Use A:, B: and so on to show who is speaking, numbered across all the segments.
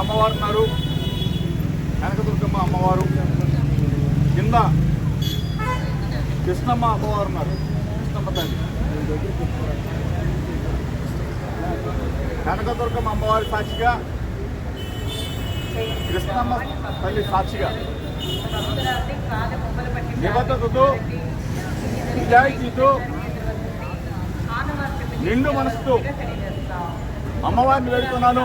A: అమ్మవారు ఉన్నారు కనకదుర్గమ్మ అమ్మవారు. కింద కృష్ణమ్మ అమ్మవారు ఉన్నారు కృష్ణమ్మ తల్లి. కనకదుర్గమ్మ అమ్మవారి సాక్షిగా కృష్ణమ్మ తల్లి సాక్షిగా నిబద్ధతతో నిజాయితీతో నిండు మనసుతో అమ్మవారిని వేడుతున్నాను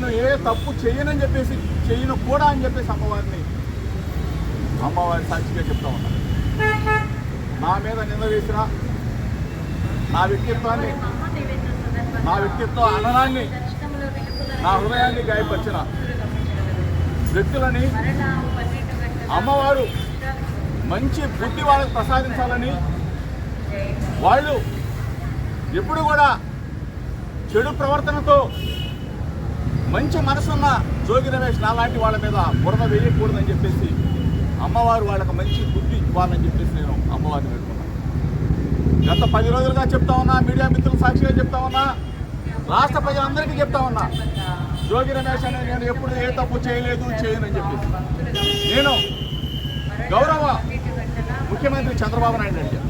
A: నేను ఏ తప్పు చేయనని చెప్పేసి చేయను కూడా అని చెప్పేసి అమ్మవారిని అమ్మవారి సాక్షిగా చెప్తా ఉన్నాను నా మీద నింద వేసిన నా వ్యక్తిత్వాన్ని నా వ్యక్తిత్వ అననాన్ని నా హృదయాన్ని గాయపరిచిన వ్యక్తులని అమ్మవారు మంచి బుద్ధి వాళ్ళకి ప్రసాదించాలని వాళ్ళు ఎప్పుడు కూడా చెడు ప్రవర్తనతో మంచి మనసున్న జోగి రమేష్ నాలాంటి వాళ్ళ మీద బురద వేయకూడదని చెప్పేసి అమ్మవారు వాళ్ళకి మంచి బుద్ధి ఇవ్వాలని చెప్పేసి నేను అమ్మవారిని పెట్టుకున్నాను గత పది రోజులుగా చెప్తా ఉన్నా మీడియా మిత్రులు సాక్షిగా చెప్తా ఉన్నా రాష్ట్ర ప్రజలందరికీ చెప్తా ఉన్నా జోగి రమేష్ అనే నేను ఎప్పుడు ఏ తప్పు చేయలేదు చేయను అని చెప్పేసి. నేను గౌరవ ముఖ్యమంత్రి చంద్రబాబు నాయుడు అడిగాను